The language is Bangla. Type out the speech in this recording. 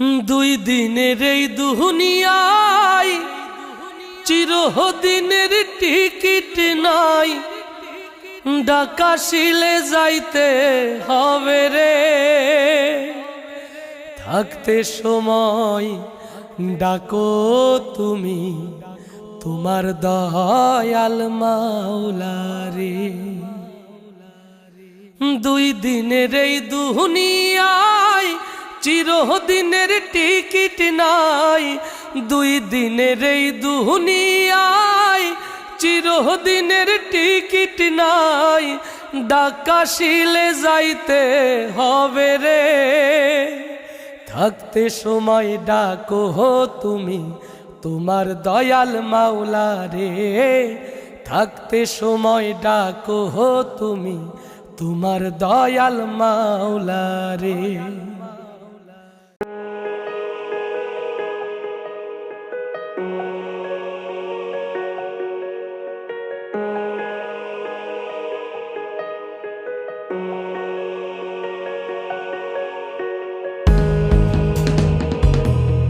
দুই দিনের এই দুনিয়ায় চিরদিনের টিকিট নাই। ডাকাশিলে যাইতে হবে রে। থাকতে সময় ডাকো তুমি, তোমার দয়াল মাওলারে দুই দিনের এই দুনিয়ায় চিরদিনের টিকিট নাই, দুই দিনের এই দুনিয়ায় চিরদিনের টিকিট নাই ডাকাশিলে যাইতে হবে রে। থাকতে সময় ডাকো তুমি, তোমার দয়াল মাওলা রে। থাকতে সময় ডাকো তুমি, তোমার দয়াল মাওলা রে।